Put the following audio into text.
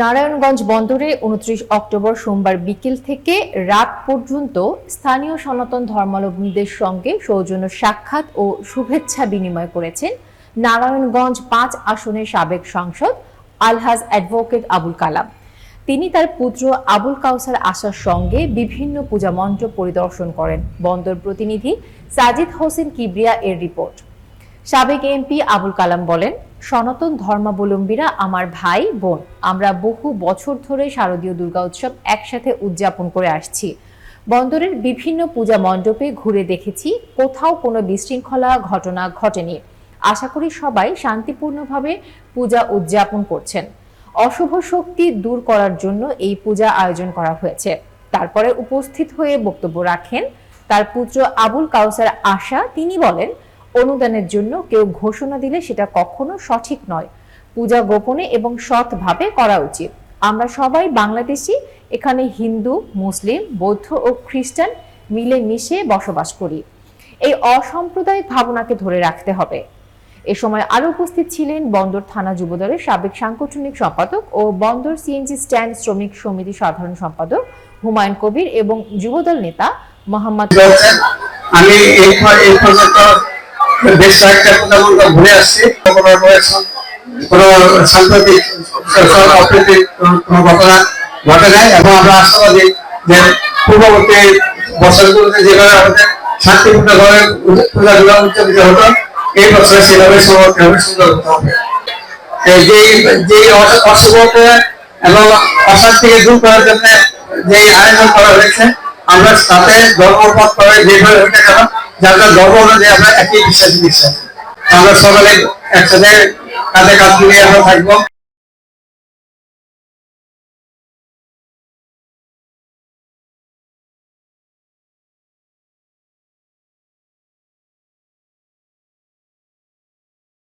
নারায়ণগঞ্জ বন্দরে উনত্রিশ অক্টোবর সোমবার বিকেল থেকে রাত পর্যন্ত স্থানীয় সনাতন ধর্মাবলম্বীদের সঙ্গে সৌজন্য সাক্ষাৎ ও শুভেচ্ছা বিনিময় করেছেন নারায়ণগঞ্জ পাঁচ আসনের সাবেক সাংসদ আলহাজ অ্যাডভোকেট আবুল কালাম। তিনি তার পুত্র আবুল কাউসার আসার সঙ্গে বিভিন্ন পূজা মণ্ডপ পরিদর্শন করেন। বন্দর প্রতিনিধি সাজিদ হোসেন কিবরিয়া এর রিপোর্ট। সাবেক এমপি আবুল কালাম বলেন সনাতন ধর্মাবলম্বীরা আমার ভাই, বোন। আমরা বহু বছর ধরে শারদীয় দুর্গা উৎসব একসাথে উদযাপন করে আসছি। বন্দরের বিভিন্ন পূজা মণ্ডপে ঘুরে দেখেছি, কোথাও কোনো বিশৃঙ্খলা ঘটনা ঘটেনি। আশা করি সবাই শান্তিপূর্ণভাবে পূজা উদযাপন করছেন। অশুভ শক্তি দূর করার জন্য এই পূজা আয়োজন করা হয়েছে। তারপরে উপস্থিত হয়ে বক্তব্য রাখেন। তার পুত্র আবুল কাউসার আশা, তিনি বলেন অনুদানের জন্য কেউ ঘোষণা দিলে সেটা কখনো সঠিক নয়। পূজা গোপনে এবং সৎভাবে করা উচিত। আমরা সবাই বাংলাদেশি, এখানে হিন্দু, মুসলিম, বৌদ্ধ ও খ্রিস্টান মিলে মিশে বসবাস করি। এই অসাম্প্রদায়িক ভাবনাকে ধরে রাখতে হবে। এ সময় আরও উপস্থিত ছিলেন বন্দর থানা যুবদলের সাবেক সাংগঠনিক সম্পাদক ও বন্দর সিএনজি স্ট্যান্ড শ্রমিক সমিতি সাধারণ সম্পাদক হুমায়ুন কবির এবং যুবদল নেতা মোহাম্মদ আমি এই এই পর্যন্ত বেশ কয়েকটা প্রধানমন্ত্র ঘুরে আসছি। কোনো সাম্প্রতিক অপ্রীতিক কোনো ঘটনা ঘটে নাই এবং আমরা আশাবাদী যে পূর্ববর্তী বছরগুলোতে যেভাবে আমাদের শান্তিপূর্ণভাবে পূজাগুলো উদযাপিত হতো, এই বছর সেভাবে সমাপ্তি হবে সুন্দর হতে হবে। যে যে অশুভকে এবং অশান্তিকে দূর করার জন্য যে আয়োজন করা হয়েছে, আমরা তাতে ধর্মপথ করে যেভাবে হতে কেন যার আমরা একই বিশ্বাসী বিশ্বাস আমরা সকালে একসাথে কাজে কাজ মিলিয়ে আমরা থাকব।